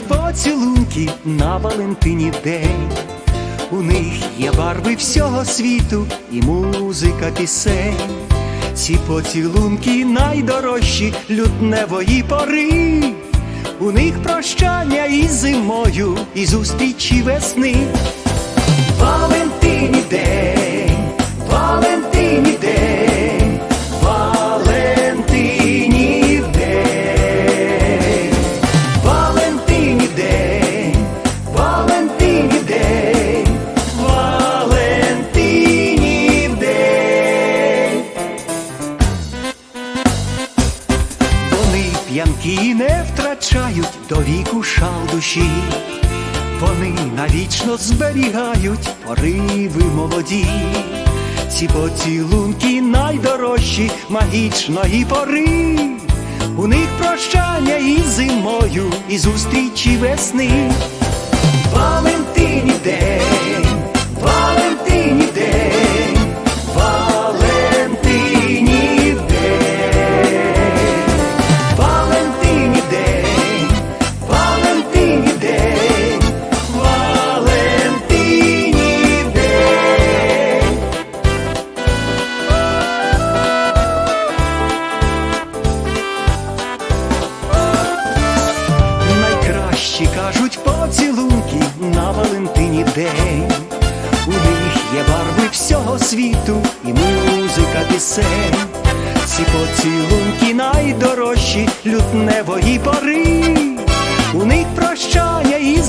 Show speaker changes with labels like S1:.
S1: поцілунки на Валентині день. У них є барви всього світу і музика пісень. Ці поцілунки найдорожчі лютневої пори. У них прощання із зимою, і зустрічі весни. Валентині день, п'янки не втрачають до віку шал душі. Вони навічно зберігають пориви молоді. Ці поцілунки найдорожчі магічної пори. У них прощання і зимою, і зустрічі весни. Кажуть поцілунки на Валентині день. У них є барви всього світу і музика пісень. Ці поцілунки найдорожчі лютневої пори. У них прощання і